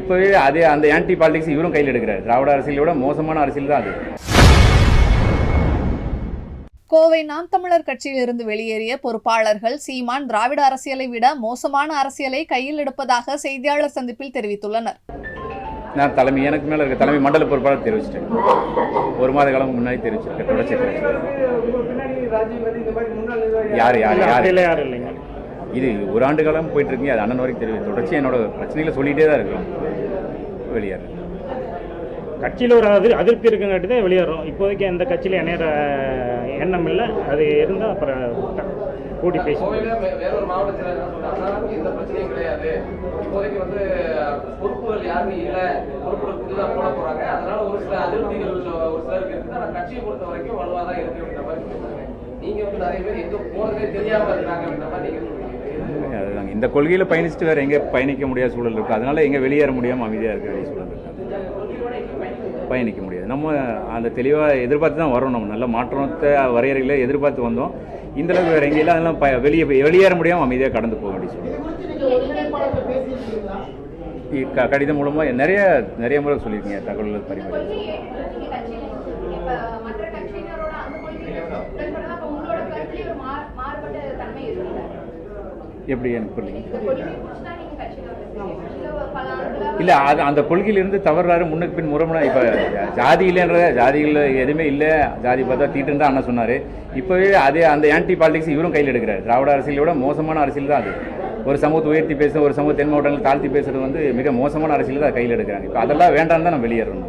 இப்போவே அதே அந்த ஆன்டி பாலிடிக்ஸ் இவரும் கையில் எடுக்கிறார். திராவிட அரசியலை விட மோசமான அரசியல் தான் அது. கோவை நாம் தமிழர் கட்சியிலிருந்து வெளியேறிய பொறுப்பாளர்கள் சீமான் திராவிட அரசியலை விட மோசமான அரசியலை கையில் எடுப்பதாக செய்தியாளர் சந்திப்பில் தெரிவித்துள்ளனர். நான் தலைமை எனக்கு மேலே இருக்க தலைமை மண்டல பொறுப்பாளர் தெரிவிச்சிட்டேன். ஒரு மாத காலம் முன்னாடி தெரிவிச்சிருக்கேன். தொடர்ச்சி யார் யார் யார்? அப்படிலாம் யாரும் இல்லைங்க? இது ஒரு ஆண்டு காலம் போயிட்டு இருக்கீங்க அது அண்ணன் வரைக்கும் தெரியும். தொடர்ச்சி என்னோட பிரச்சனைகளை சொல்லிகிட்டே தான் இருக்கிறோம். வெளியேறு கட்சியில் ஒரு அதிர் அதிருப்தி இருக்குங்காட்டி தான் வெளியேறோம். இப்போதைக்கு எந்த கட்சியிலும் இணையிற எண்ணம் இல்லை. அது இருந்தால் அப்புறம் க- கூடி பேசி. கோவையில வே- வேறொரு மாவட்டத்தில் என்ன சொல்றாங்கன்னா எந்த பிரச்சனையும் கிடையாது. இப்போதைக்கு வந்து பொறுப்புகள் யாருமே இல்ல. பொறுப்புகள் புதுதா போட போறாங்க. அதனால ஒரு சில அதிருப்திகள் உள்ள- ஒரு சிலருக்கு இருக்கு ஆனா கட்சியை பொறுத்த வரைக்கும் வலுவா தான் இருக்கு அப்படின்ற மாதிரி சொல்றாங்க. நீங்க வந்து நிறைய பேர் எங்க போறதே தெரியாம இருக்காங்க அப்படின்ற மாதிரி நீங்க சொல்றீங்க. இந்த கொள்கையில் பயணிச்சுட்டு வேறு எங்கே பயணிக்க முடியாத சூழல் இருக்குது அதனால் எங்கே வெளியேற முடியாமல் அமைதியாக இருக்க வேண்டிய சூழல் இருக்குது பயணிக்க முடியாது. நம்ம அந்த தெளிவாக எதிர்பார்த்து தான் வரோம் நம்ம. நல்ல மாற்றத்தை வரையறைகளை எதிர்பார்த்து வந்தோம். இந்தளவுக்கு வேறு எங்கேயும் அதெல்லாம் ப வெளியே வெளியேற முடியாமல் அமைதியாக கடந்து போக வேண்டிய சூழல். க- கடிதம் மூலமாக நிறைய நிறைய முறை சொல்லியிருக்கீங்க தகவல்கள் பரிமாறி. ஒரு பல ஆண்டுகளா இல்லை அது அந்த கொள்கையிலிருந்து தவறாரு முன்னுக்கு பின் முறமுறை இப்போ ஜாதி இல்லைன்றத ஜாதிகள் எதுவுமே இல்லை ஜாதி பார்த்தா தீட்டுன்னு தான் அண்ணன் சொன்னார். இப்போவே அதே அந்த ஆன்டி பாலிடிக்ஸ் இவரும் கையில் எடுக்கிறார். திராவிட அரசியலை விட மோசமான அரசியல் தான் அது. ஒரு சமூகத்தை உயர்த்தி பேசும் ஒரு சமூக தென் மாவட்டங்கள் தாழ்த்தி பேசுறது வந்து மிக மோசமான அரசியல் தான் கையில் எடுக்கிறாங்க. இப்போ அதெல்லாம் வேண்டாம் தான் நம்ம வெளியேறணும்.